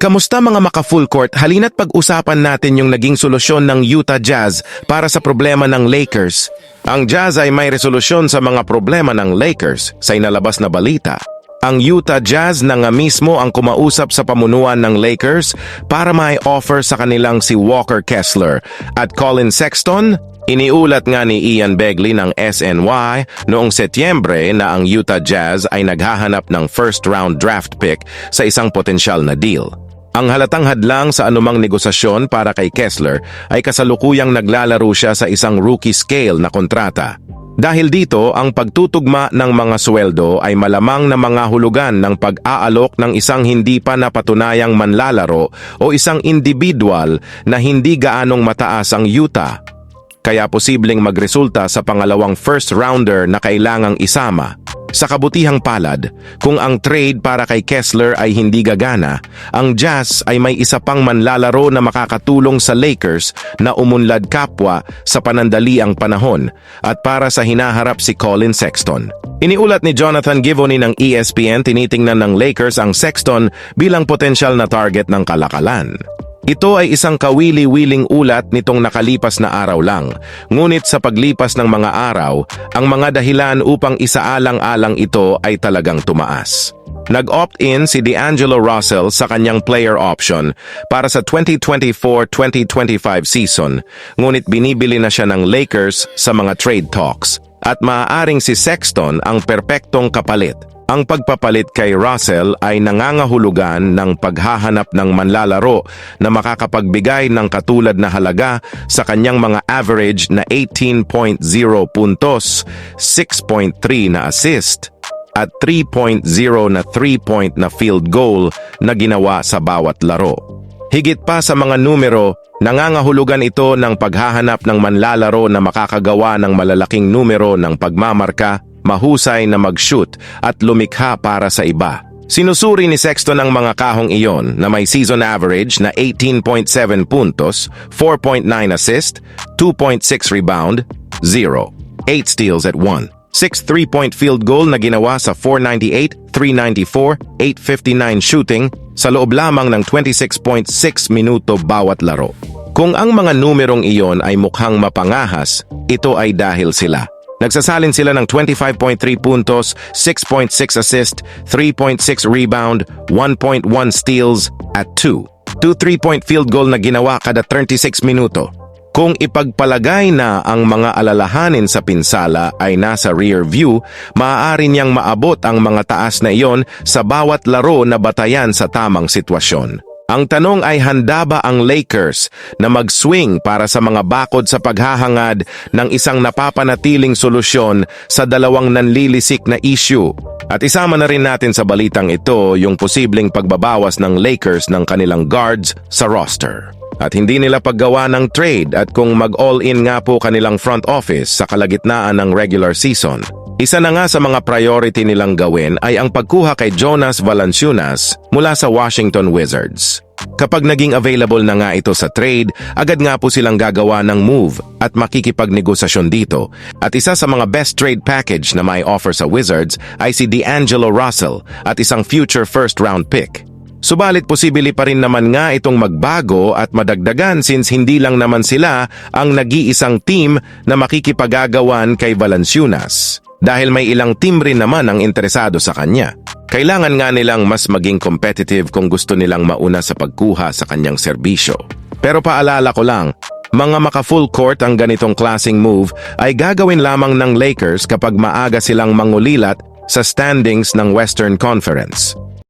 Kamusta mga maka-full court? Halina't pag-usapan natin yung naging solusyon ng Utah Jazz para sa problema ng Lakers. Ang Jazz ay may resolusyon sa mga problema ng Lakers sa inalabas na balita. Ang Utah Jazz na nga mismo ang kumausap sa pamunuan ng Lakers para may offer sa kanilang si Walker Kessler at Colin Sexton Iniulat nga ni Ian Begley ng SNY noong Setyembre na ang Utah Jazz ay naghahanap ng first round draft pick sa isang potensyal na deal. Ang halatang hadlang sa anumang negosasyon para kay Kessler ay kasalukuyang naglalaro siya sa isang rookie scale na kontrata. Dahil dito, ang pagtutugma ng mga sweldo ay malamang na mga hulugan ng pag-aalok ng isang hindi pa napatunayang manlalaro o isang individual na hindi gaanong mataas ang Utah kaya posibleng magresulta sa pangalawang first rounder na kailangang isama. Sa kabutihang palad, kung ang trade para kay Kessler ay hindi gagana, ang Jazz ay may isa pang manlalaro na makakatulong sa Lakers na umunlad kapwa sa panandaliang panahon at para sa hinaharap si Colin Sexton. Iniulat ni Jonathan Givony ng ESPN tinitingnan ng Lakers ang Sexton bilang potensyal na target ng kalakalan. Ito ay isang kawili-wiling ulat nitong nakalipas na araw lang. Ngunit sa paglipas ng mga araw, ang mga dahilan upang isaalang-alang ito ay talagang tumaas. Nag-opt-in si D'Angelo Russell sa kanyang player option para sa 2024-2025 season, ngunit binibili na siya ng Lakers sa mga trade talks. At maaaring si Sexton ang perpektong kapalit. Ang pagpapalit kay Russell ay nangangahulugan ng paghahanap ng manlalaro na makakapagbigay ng katulad na halaga sa kanyang mga average na 18.0 puntos, 6.3 na assist, at 3.0 na 3-point na field goal na ginawa sa bawat laro. Higit pa sa mga numero, nangangahulugan ito ng paghahanap ng manlalaro na makakagawa ng malalaking numero ng pagmamarka mahusay na mag-shoot at lumikha para sa iba. Sinusuri ni Sexton ang mga kahong iyon na may season average na 18.7 puntos, 4.9 assist, 2.6 rebound, 0, 8 steals at 1. 6 three-point field goal na ginawa sa 498, 394, 859 shooting sa loob lamang ng 26.6 minuto bawat laro. Kung ang mga numerong iyon ay mukhang mapangahas, ito ay dahil sila. Nagsasalin sila ng 25.3 puntos, 6.6 assist, 3.6 rebound, 1.1 steals at 2. 2 3-point field goal na ginawa kada 36 minuto. Kung ipagpalagay na ang mga alalahanin sa pinsala ay nasa rear view, maaari niyang maabot ang mga taas na iyon sa bawat laro na batayan sa tamang sitwasyon. Ang tanong ay handa ba ang Lakers na mag-swing para sa mga bakod sa paghahangad ng isang napapanatiling solusyon sa dalawang nanlilisik na issue? At isama na rin natin sa balitang ito yung posibleng pagbabawas ng Lakers ng kanilang guards sa roster. At hindi nila paggawa ng trade at kung mag-all-in nga po kanilang front office sa kalagitnaan ng regular season. Isa na nga sa mga priority nilang gawin ay ang pagkuha kay Jonas Valanciunas mula sa Washington Wizards. Kapag naging available na nga ito sa trade, agad nga po silang gagawa ng move at makikipagnegosasyon dito. At isa sa mga best trade package na may offer sa Wizards ay si D'Angelo Russell at isang future first round pick. Subalit posibili pa rin naman nga itong magbago at madagdagan since hindi lang naman sila ang nag-iisang team na makikipagagawan kay Valanciunas. Dahil may ilang team rin naman ang interesado sa kanya. Kailangan nga nilang mas maging competitive kung gusto nilang mauna sa pagkuha sa kanyang serbisyo. Pero paalala ko lang, mga maka-full court ang ganitong klasing move ay gagawin lamang ng Lakers kapag maaga silang mangulilat sa standings ng Western Conference.